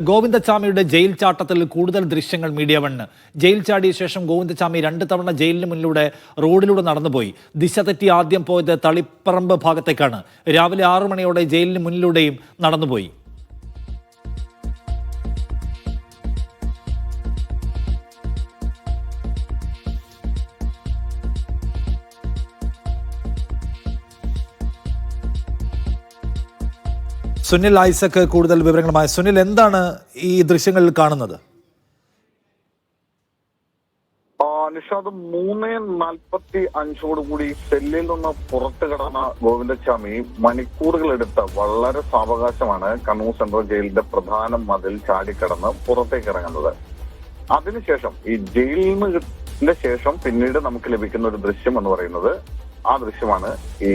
ഗോവിന്ദച്ചാമിയുടെ jail ചാട്ടത്തിൽ കൂടുതൽ ദൃശ്യങ്ങൾ media one jail ചാടിയ ശേഷം ഗോവിന്ദച്ചാമി രണ്ട് തവണ ജയിലിന് മുന്നിലൂടെ റോഡിലൂടെ നടന്നുപോയി. ദിശ തെറ്റി ആദ്യം പോയത് തളിപ്പറമ്പ് ഭാഗത്തേക്കാണ്. രാവിലെ ആറു മണിയോടെ ജയിലിന് മുന്നിലൂടെയും നടന്നുപോയി. സുനിൽ ഐസക്ക് കൂടുതൽ വിവരങ്ങളുമായി. സുനിൽ എന്താണ് ഈ ദൃശ്യങ്ങളിൽ കാണുന്നത്? നിഷാദ് മൂന്ന് നാൽപ്പത്തി അഞ്ചോടുകൂടി സെല്ലിൽ നിന്ന് പുറത്തു കടന്ന ഗോവിന്ദസ്വാമി മണിക്കൂറുകൾ എടുത്ത വളരെ സാവകാശമാണ് കണ്ണൂർ സെൻട്രൽ ജയിലിന്റെ പ്രധാന മതിൽ ചാടിക്കടന്ന് പുറത്തേക്ക് ഇറങ്ങുന്നത്. അതിനുശേഷം ഈ ജയിലിൽ നിന്ന് ശേഷം പിന്നീട് നമുക്ക് ലഭിക്കുന്ന ഒരു ദൃശ്യം എന്ന് പറയുന്നത് ആ ദൃശ്യമാണ് ഈ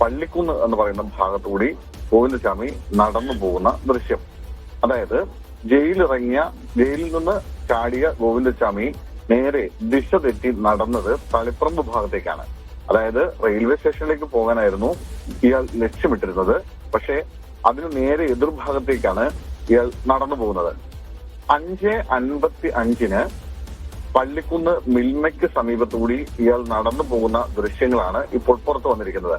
പള്ളിക്കുന്ന് എന്ന് പറയുന്ന ഭാഗത്തുകൂടി ഗോവിന്ദസ്വാമി നടന്നു പോകുന്ന ദൃശ്യം. അതായത് ജയിലിറങ്ങിയ ജയിലിൽ നിന്ന് ചാടിയ ഗോവിന്ദസ്വാമി നേരെ ദിശ തെറ്റി നടന്നത് തളിപ്പറമ്പ് ഭാഗത്തേക്കാണ്. അതായത് റെയിൽവേ സ്റ്റേഷനിലേക്ക് പോകാനായിരുന്നു ഇയാൾ ലക്ഷ്യമിട്ടിരുന്നത്. പക്ഷേ അതിന് നേരെ എതിർഭാഗത്തേക്കാണ് ഇയാൾ നടന്നു പോകുന്നത്. അഞ്ച് അൻപത്തി അഞ്ചിന് പള്ളിക്കുന്ന് മിൽമയ്ക്ക് സമീപത്തുകൂടി ഇയാൾ നടന്നു പോകുന്ന ദൃശ്യങ്ങളാണ് ഇപ്പോൾ പുറത്തു വന്നിരിക്കുന്നത്.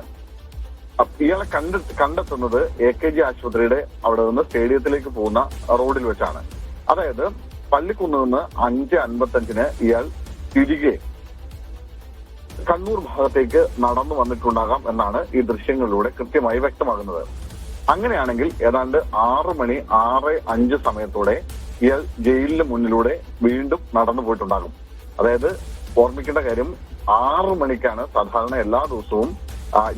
ഇയാളെ കണ്ടെത്തി കണ്ടെത്തുന്നത് എ കെ ജി ആശുപത്രിയുടെ അവിടെ നിന്ന് സ്റ്റേഡിയത്തിലേക്ക് പോകുന്ന റോഡിൽ വെച്ചാണ്. അതായത് പള്ളിക്കുന്ന് നിന്ന് അഞ്ച് അൻപത്തഞ്ചിന് ഇയാൾ തിരികെ കണ്ണൂർ ഭാഗത്തേക്ക് നടന്നു വന്നിട്ടുണ്ടാകാം എന്നാണ് ഈ ദൃശ്യങ്ങളിലൂടെ കൃത്യമായി വ്യക്തമാകുന്നത്. അങ്ങനെയാണെങ്കിൽ ഏതാണ്ട് ആറ് മണി ആറ് അഞ്ച് സമയത്തോടെ ഇയാൾ ജയിലിന് മുന്നിലൂടെ വീണ്ടും നടന്നു പോയിട്ടുണ്ടാകും. അതായത് ഓർമ്മിക്കേണ്ട കാര്യം ആറ് മണിക്കാണ് സാധാരണ എല്ലാ ദിവസവും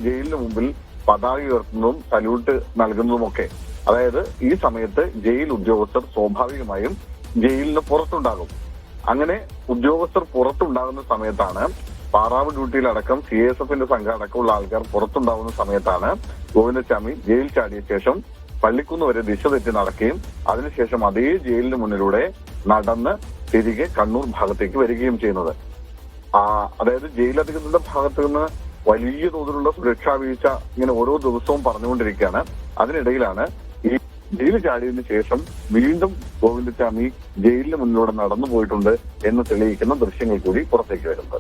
ജയിലിന് മുമ്പിൽ പതാക ഉയർത്തുന്നതും സല്യൂട്ട് നൽകുന്നതുമൊക്കെ. അതായത് ഈ സമയത്ത് ജയിൽ ഉദ്യോഗസ്ഥർ സ്വാഭാവികമായും ജയിലിന് പുറത്തുണ്ടാകും. അങ്ങനെ ഉദ്യോഗസ്ഥർ പുറത്തുണ്ടാകുന്ന സമയത്താണ് പാറാവ് ഡ്യൂട്ടിയിലടക്കം സി എസ് എഫിന്റെ സംഘം അടക്കമുള്ള ആൾക്കാർ പുറത്തുണ്ടാകുന്ന സമയത്താണ് ഗോവിന്ദസ്വാമി ജയിൽ ചാടിയ ശേഷം പള്ളിക്കുന്ന് വരെ ദിശ തെറ്റി നടക്കുകയും അതിനുശേഷം അതേ ജയിലിന് മുന്നിലൂടെ നടന്ന് തിരികെ കണ്ണൂർ ഭാഗത്തേക്ക് വരികയും ചെയ്യുന്നത്. അതായത് ജയിലധികൃതരുടെ ഭാഗത്തു നിന്ന് വലിയ തോതിലുള്ള സുരക്ഷാ വീഴ്ച ഇങ്ങനെ ഓരോ ദിവസവും പറഞ്ഞുകൊണ്ടിരിക്കുകയാണ്. അതിനിടയിലാണ് ഈ ജയിൽ ചാടിയതിനു ശേഷം വീണ്ടും ഗോവിന്ദസ്വാമി ജയിലിന് മുന്നിലൂടെ നടന്നു പോയിട്ടുണ്ട് എന്ന് തെളിയിക്കുന്ന ദൃശ്യങ്ങൾ കൂടി പുറത്തേക്ക് വരുന്നത്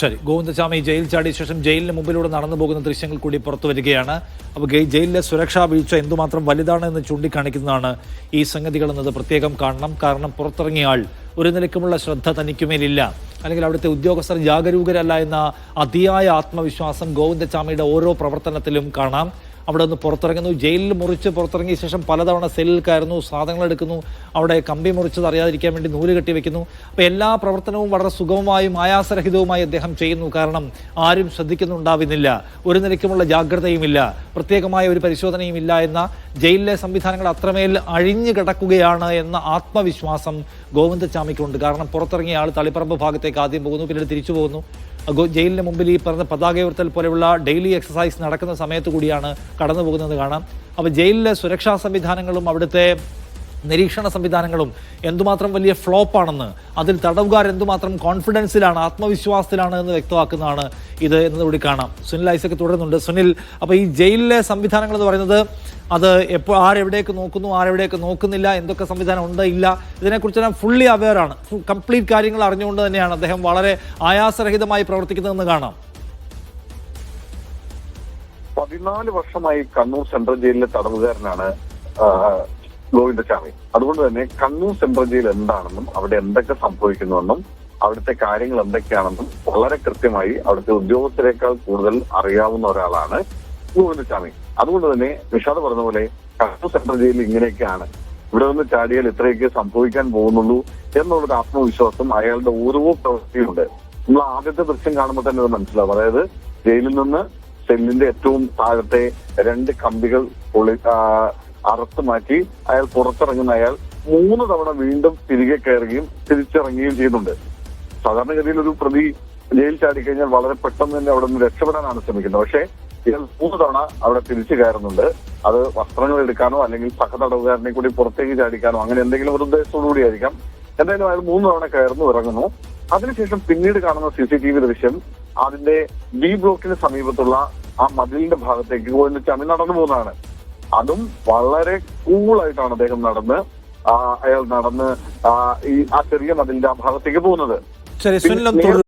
ശരി ഗോവിന്ദസ്വാമി ജയിൽ ചാടിയ ശേഷം ജയിലിന് മുമ്പിലൂടെ നടന്നു പോകുന്ന ദൃശ്യങ്ങൾ കൂടി പുറത്തു വരികയാണ്. അപ്പോൾ ജയിലിലെ സുരക്ഷാ വീഴ്ച എന്തുമാത്രം വലുതാണ് എന്ന് ചൂണ്ടിക്കാണിക്കുന്നതാണ് ഈ സംഗതികൾ എന്നത് പ്രത്യേകം കാണണം. കാരണം പുറത്തിറങ്ങിയ ആൾ ഒരു നിലക്കുമുള്ള ശ്രദ്ധ തനിക്കുമേലില്ല. അല്ലെങ്കിൽ അവിടുത്തെ ഉദ്യോഗസ്ഥർ ജാഗരൂകരല്ല എന്ന അതിയായ ആത്മവിശ്വാസം ഗോവിന്ദസ്വാമിയുടെ ഓരോ പ്രവർത്തനത്തിലും കാണാം. അവിടെ നിന്ന് പുറത്തിറങ്ങുന്നു. ജയിലിൽ മുറിച്ച് പുറത്തിറങ്ങിയ ശേഷം പലതവണ സെല്ലിൽ കയറുന്നു സാധനങ്ങൾ എടുക്കുന്നു. അവിടെ കമ്പി മുറിച്ചത് അറിയാതിരിക്കാൻ വേണ്ടി നൂൽ കെട്ടി വെക്കുന്നു. അപ്പോൾ എല്ലാ പ്രവർത്തനവും വളരെ സുഗമമായും ആയാസരഹിതവുമായി അദ്ദേഹം ചെയ്യുന്നു. കാരണം ആരും ശ്രദ്ധിക്കുന്നുണ്ടാവുന്നില്ല. ഒരു നിലയ്ക്കുമുള്ള ജാഗ്രതയുമില്ല. പ്രത്യേകമായ ഒരു പരിശോധനയും ഇല്ല എന്ന ജയിലിലെ സംവിധാനങ്ങൾ അത്രമേൽ അഴിഞ്ഞു കിടക്കുകയാണ് എന്ന ആത്മവിശ്വാസം ഗോവിന്ദച്ചാമിക്കുണ്ട്. കാരണം പുറത്തിറങ്ങിയ ആൾ തളിപ്പറമ്പ് ഭാഗത്തേക്ക് ആദ്യം പോകുന്നു പിന്നീട് തിരിച്ചു പോകുന്നു. ജയിലിന് മുമ്പിൽ ഈ പറഞ്ഞ പതാക ഉയർത്തൽ പോലെയുള്ള ഡെയിലി എക്സസൈസ് നടക്കുന്ന സമയത്ത് കൂടിയാണ് കടന്നു പോകുന്നത് കാണാം. അപ്പോൾ ജയിലിലെ സുരക്ഷാ സംവിധാനങ്ങളും അവിടുത്തെ നിരീക്ഷണ സംവിധാനങ്ങളും എന്തുമാത്രം വലിയ ഫ്ലോപ്പാണെന്ന് അതിൽ തടവുകാർ എന്തുമാത്രം കോൺഫിഡൻസിലാണ് ആത്മവിശ്വാസത്തിലാണ് എന്ന് വ്യക്തമാക്കുന്നതാണ് ഇത് എന്നതുകൂടി കാണാം. സുനിൽ ഐസക്ക് തുടരുന്നുണ്ട്. സുനിൽ അപ്പോൾ ഈ ജയിലിലെ സംവിധാനങ്ങൾ എന്ന് പറയുന്നത് അത് എപ്പോൾ ആരെവിടേക്ക് നോക്കുന്നു ആരെവിടേക്ക് നോക്കുന്നില്ല എന്തൊക്കെ സംവിധാനം ഉണ്ട് ഇല്ല ഇതിനെക്കുറിച്ച് ഞാൻ ഫുള്ളി അവെയറാണ് കംപ്ലീറ്റ് കാര്യങ്ങൾ അറിഞ്ഞുകൊണ്ട് തന്നെയാണ് അദ്ദേഹം വളരെ ആയാസരഹിതമായി പ്രവർത്തിക്കുന്നതെന്ന് കാണാം. പതിനാല് വർഷമായി കണ്ണൂർ സെൻട്രൽ ജയിലിലെ തടവുകാരനാണ് ഗോവിന്ദസ്വാമി. അതുകൊണ്ട് തന്നെ കണ്ണൂർ സെൻട്രൽ ജയിൽ എന്താണെന്നും അവിടെ എന്തൊക്കെ സംഭവിക്കുന്നുവെന്നും അവിടുത്തെ കാര്യങ്ങൾ എന്തൊക്കെയാണെന്നും വളരെ കൃത്യമായി അവിടുത്തെ ഉദ്യോഗസ്ഥരെക്കാൾ കൂടുതൽ അറിയാവുന്ന ഒരാളാണ് ഗോവിന്ദസ്വാമി. അതുകൊണ്ട് തന്നെ നിഷാദ് പറഞ്ഞ പോലെ കണ്ണൂർ സെൻട്രൽ ജയിൽ ഇങ്ങനെയൊക്കെയാണ്. ഇവിടെ നിന്ന് ചാടിയാൽ ഇത്രയൊക്കെ സംഭവിക്കാൻ പോകുന്നുള്ളൂ എന്നുള്ളൊരു ആത്മവിശ്വാസം അയാളുടെ ഓരോ പ്രവൃത്തിയുണ്ട് നമ്മൾ ആദ്യത്തെ ദൃശ്യം കാണുമ്പോൾ തന്നെ അത് മനസ്സിലാവും. അതായത് ജയിലിൽ നിന്ന് സെല്ലിന്റെ ഏറ്റവും താഴത്തെ രണ്ട് കമ്പികൾ പൊളി അറുത്ത് മാറ്റി അയാൾ പുറത്തിറങ്ങുന്ന അയാൾ മൂന്ന് തവണ വീണ്ടും തിരികെ കയറുകയും തിരിച്ചിറങ്ങുകയും ചെയ്യുന്നുണ്ട്. സാധാരണഗതിയിൽ ഒരു പ്രതി ജയിൽ ചാടിക്കഴിഞ്ഞാൽ വളരെ പെട്ടെന്ന് തന്നെ അവിടെ നിന്ന് രക്ഷപ്പെടാനാണ് ശ്രമിക്കുന്നത്. പക്ഷേ ഇയാൾ മൂന്ന് തവണ അവിടെ തിരിച്ചു കയറുന്നുണ്ട്. അത് വസ്ത്രങ്ങൾ എടുക്കാനോ അല്ലെങ്കിൽ സഹതടവുകാരനെ കൂടി പുറത്തേക്ക് ചാടിക്കാനോ അങ്ങനെ എന്തെങ്കിലും ഒരു ഉദ്ദേശത്തോടുകൂടി ആയിരിക്കാം. എന്തായാലും അയാൾ മൂന്ന് തവണ കയറുന്നു ഇറങ്ങുന്നു. അതിനുശേഷം പിന്നീട് കാണുന്ന സി സി ടി വി ദൃശ്യം അതിന്റെ ബി ബ്ലോക്കിന് സമീപത്തുള്ള ആ മതിലിന്റെ ഭാഗത്തേക്ക് പോയി. ചമി നടന്നു പോകുന്നതാണ്. അതും വളരെ കൂളായിട്ടാണ് അദ്ദേഹം നടന്ന് അയാൾ നടന്ന് ഈ ആ ചെറിയ മതിലിന്റെ ആ ഭാഗത്തേക്ക് പോകുന്നത്. ശരി തുടരും